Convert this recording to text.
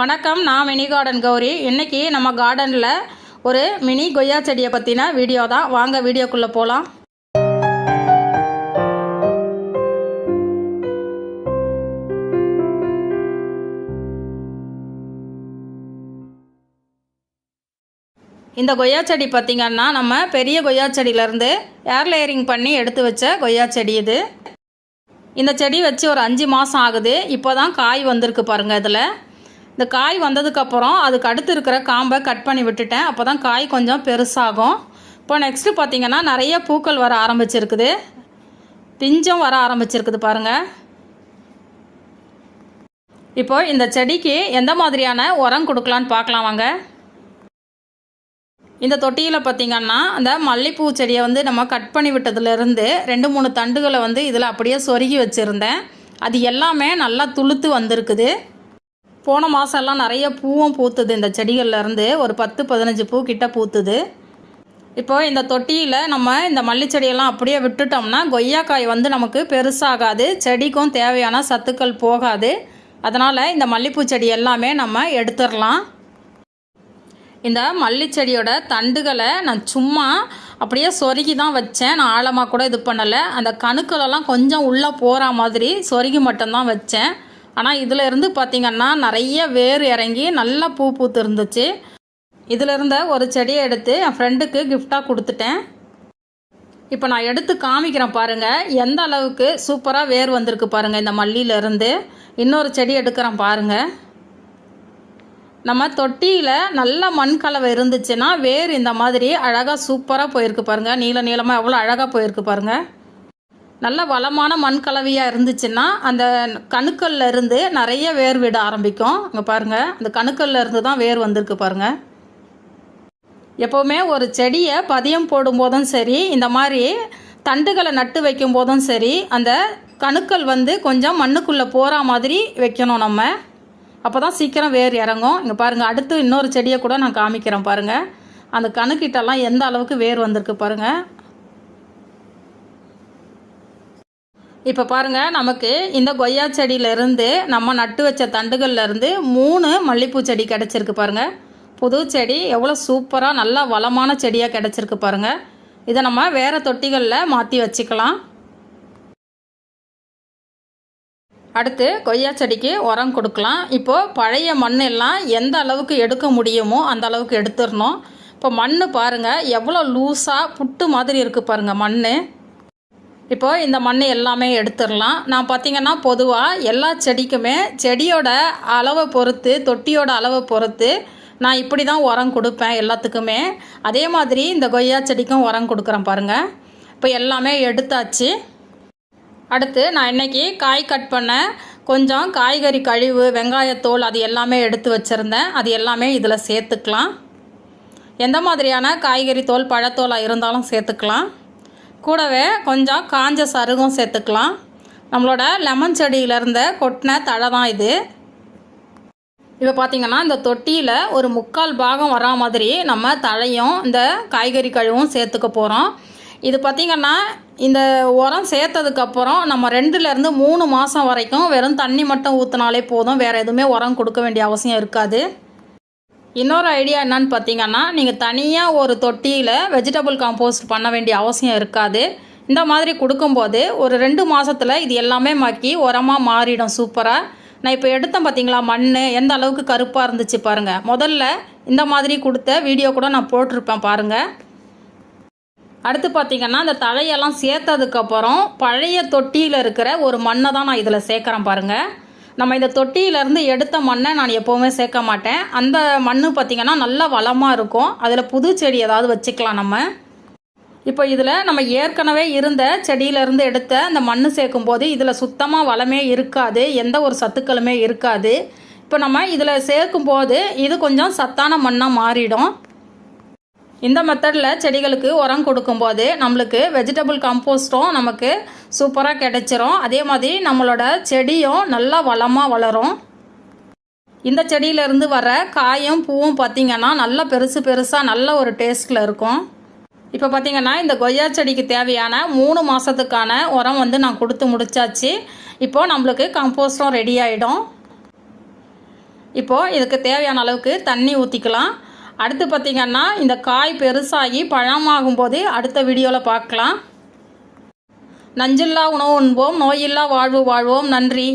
வணக்கம் நான் mini garden Gowri. இன்றைக்கி நம்ம கார்டனில் ஒரு மினி கொய்யா செடியை பற்றின வீடியோ தான். வாங்க வீடியோக்குள்ளே போகலாம் இந்த கொய்யா செடி பார்த்திங்கன்னா நம்ம பெரிய கொய்யா செடியிலேருந்து ஏர் லேயரிங் பண்ணி எடுத்து வச்ச கொய்யா செடி இது. இந்த செடி வச்சு ஒரு அஞ்சு மாதம் ஆகுது. இப்போ தான் காய் வந்திருக்கு பாருங்கள் இதில். இந்த காய் வந்ததுக்கப்புறம் அதுக்கு அடுத்து இருக்கிற காம்பை கட் பண்ணி விட்டுட்டேன். அப்போ தான் காய் கொஞ்சம் பெருசாகும். இப்போ நெக்ஸ்ட்டு பார்த்தீங்கன்னா நிறைய பூக்கள் வர ஆரம்பிச்சிருக்குது. பிஞ்சம் வர ஆரம்பிச்சிருக்குது பாருங்கள் இப்போ இந்த செடிக்கு எந்த மாதிரியான உரம் கொடுக்கலான்னு பார்க்கலாம் வாங்க. இந்த தொட்டியில் பார்த்திங்கன்னா அந்த மல்லிப்பூ செடியை வந்து நம்ம கட் பண்ணி விட்டதுலேருந்து ரெண்டு மூணு தண்டுகளை வந்து இதில் அப்படியே சொருகி வச்சுருந்தேன். அது எல்லாமே நல்லா துளுத்து வந்திருக்குது. போன மாதம்லாம் நிறைய பூவும் பூத்துது. இந்த செடிகள்லேருந்து ஒரு பத்து பதினஞ்சு பூ கிட்ட பூத்துது. இப்போ இந்த தொட்டியில் நம்ம இந்த மல்லிச்செடியெல்லாம் அப்படியே விட்டுட்டோம்னா கொய்யாக்காய் வந்து நமக்கு பெருசாகாது செடிக்கும் தேவையான சத்துக்கள் போகாது. அதனால் இந்த மல்லிப்பூ செடி எல்லாமே நம்ம எடுத்துடலாம். இந்த மல்லிச்செடியோட தண்டுகளை நான் சும்மா அப்படியே சொருகி தான் வச்சேன். நான் ஆழமாக கூட இது பண்ணலை. அந்த கணுக்களெல்லாம் கொஞ்சம் உள்ளே போகிற மாதிரி சொருகி மட்டும்தான் வச்சேன். ஆனால் இதில் இருந்து பார்த்திங்கன்னா நிறைய வேர் இறங்கி நல்லா பூ பூத்து இருந்துச்சு இதில் இருந்த ஒரு செடியை எடுத்து என் ஃப்ரெண்டுக்கு கிஃப்டாக கொடுத்துட்டேன். இப்போ நான் எடுத்து காமிக்கிறேன் பாருங்கள் எந்த அளவுக்கு சூப்பராக வேர் வந்திருக்கு பாருங்கள் இந்த மல்லியிலேருந்து இன்னொரு செடி எடுக்கிறேன் பாருங்கள் நம்ம தொட்டியில் நல்ல மண் கலவை இருந்துச்சுன்னா வேர் இந்த மாதிரி அழகாக சூப்பராக போயிருக்கு பாருங்கள் நீள நீளமாக எவ்வளோ அழகாக போயிருக்கு பாருங்கள் நல்ல வளமான மண் கலவையாக இருந்துச்சுன்னா அந்த கணுக்கல்ல இருந்து நிறைய வேர் விட ஆரம்பிக்கும். இங்கே பாருங்கள் அந்த கணுக்கல்ல இருந்து தான் வேர் வந்திருக்கு பாருங்கள் எப்போவுமே ஒரு செடியை பதியம் போடும்போதும் சரி இந்த மாதிரி தண்டுகளை நட்டு வைக்கும் போதும் சரி அந்த கணுக்கள் வந்து கொஞ்சம் மண்ணுக்குள்ளே போகிற மாதிரி வைக்கணும் நம்ம. அப்போ தான் சீக்கிரம் வேர் இறங்கும். இங்கே பாருங்கள் அடுத்து இன்னொரு செடியை கூட நான் காமிக்கிறேன் பாருங்கள் அந்த கணுக்கிட்டெல்லாம் எந்த அளவுக்கு வேர் வந்திருக்கு பாருங்கள் இப்போ பாருங்கள் நமக்கு இந்த கொய்யா செடியிலேருந்து நம்ம நட்டு வச்ச தண்டுகள்லேருந்து மூணு மல்லிப்பூ செடி கிடச்சிருக்கு பாருங்கள் புது செடி எவ்வளோ சூப்பராக நல்லா வளமான செடியாக கிடச்சிருக்கு பாருங்கள் இதை நம்ம வேறு தொட்டிகளில் மாற்றி வச்சுக்கலாம். அடுத்து கொய்யா செடிக்கு உரம் கொடுக்கலாம். இப்போது பழைய மண்ணெல்லாம் எந்த அளவுக்கு எடுக்க முடியுமோ அந்த அளவுக்கு எடுத்துடணும். இப்போ மண் பாருங்கள் எவ்வளோ லூஸாக புட்டு மாதிரி இருக்குது பாருங்கள் மண் இப்போது இந்த மண் எல்லாமே எடுத்துடலாம். நான் பார்த்திங்கன்னா பொதுவாக எல்லா செடிக்குமே செடியோட அளவை பொறுத்து தொட்டியோட அளவை பொறுத்து நான் இப்படி தான் உரம் கொடுப்பேன் எல்லாத்துக்குமே. அதே மாதிரி இந்த கொய்யா செடிக்கும் உரம் கொடுக்குறேன் பாருங்கள் இப்போ எல்லாமே எடுத்தாச்சு. அடுத்து நான் இன்றைக்கி காய் கட் பண்ண கொஞ்சம் காய்கறி கழிவு வெங்காயத்தோல் அது எல்லாமே எடுத்து வச்சுருந்தேன். அது எல்லாமே இதில் சேர்த்துக்கலாம். எந்த மாதிரியான காய்கறி தோல் பழத்தோலாக இருந்தாலும் சேர்த்துக்கலாம். கூடவே கொஞ்சம் காஞ்ச சருகும் சேர்த்துக்கலாம். நம்மளோட லெமன் செடியில் கொட்டின தழை தான் இது. இப்போ பார்த்திங்கன்னா இந்த தொட்டியில் ஒரு முக்கால் பாகம் வரா மாதிரி நம்ம தழையும் இந்த காய்கறி கழுவும் சேர்த்துக்க போகிறோம் இது பார்த்திங்கன்னா இந்த உரம் சேர்த்ததுக்கப்புறம் நம்ம ரெண்டுலேருந்து மூணு மாதம் வரைக்கும் வெறும் தண்ணி மட்டும் ஊற்றினாலே போதும். வேறு எதுவுமே உரம் கொடுக்க வேண்டிய அவசியம் இருக்காது. இன்னொரு ஐடியா என்னன்னு பார்த்தீங்கன்னா நீங்கள் தனியாக ஒரு தொட்டியில் வெஜிடபிள் காம்போஸ்ட் பண்ண வேண்டிய அவசியம் இருக்காது. இந்த மாதிரி கொடுக்கும்போது ஒரு ரெண்டு மாதத்தில் இது எல்லாமே மக்கி உரமாக மாறிடும் சூப்பராக நான் இப்போ எடுத்தேன் பார்த்தீங்களா மண் எந்த அளவுக்கு கருப்பாக இருந்துச்சு பாருங்கள் முதல்ல இந்த மாதிரி கொடுத்த வீடியோ கூட நான் போட்டிருப்பேன் பாருங்கள் அடுத்து பார்த்திங்கன்னா இந்த தழையெல்லாம் சேர்த்ததுக்கப்புறம் பழைய தொட்டியில் இருக்கிற ஒரு மண்ணை தான் நான் இதில் சேர்க்குறேன் பாருங்கள் நம்ம இந்த தொட்டியிலேருந்து எடுத்த மண்ணை நான் எப்போவுமே சேர்க்க மாட்டேன். அந்த மண் பார்த்திங்கன்னா நல்லா வளமாக இருக்கும். அதில் புது செடி ஏதாவது வச்சுக்கலாம் நம்ம. இப்போ இதில் நம்ம ஏற்கனவே இருந்த செடியிலேருந்து எடுத்த அந்த மண் சேர்க்கும்போது இதில் சுத்தமாக வளமே இருக்காது. எந்த ஒரு சத்துக்களுமே இருக்காது. இப்போ நம்ம இதில் சேர்க்கும்போது இது கொஞ்சம் சத்தான மண்ணாக மாறிடும். இந்த மெத்தடில் செடிகளுக்கு உரம் கொடுக்கும்போது நம்மளுக்கு வெஜிடபிள் கம்போஸ்ட்டும் நமக்கு சூப்பராக கிடைச்சிரும். அதே மாதிரி நம்மளோட செடியும் நல்லா வளமாக வளரும். இந்த செடியிலேருந்து வர காயும் பூவும் பார்த்திங்கன்னா நல்லா பெருசு பெருசாக நல்ல ஒரு டேஸ்ட்டில் இருக்கும். இப்போ பார்த்திங்கன்னா இந்த கொய்யா செடிக்கு தேவையான மூணு மாதத்துக்கான உரம் வந்து நான் கொடுத்து முடிச்சாச்சு. இப்போது நம்மளுக்கு கம்போஸ்டும் ரெடி ஆகிடும் இப்போது இதுக்கு தேவையான அளவுக்கு தண்ணி ஊற்றிக்கலாம் அடுத்து பார்த்திங்கன்னா இந்த காய் பெருசாகி பழமாகும் போதே அடுத்த வீடியோவில் பார்க்கலாம். நஞ்சில்லா உணவு உண்போம் நோயில்லா வாழ்வு வாழ்வோம். நன்றி.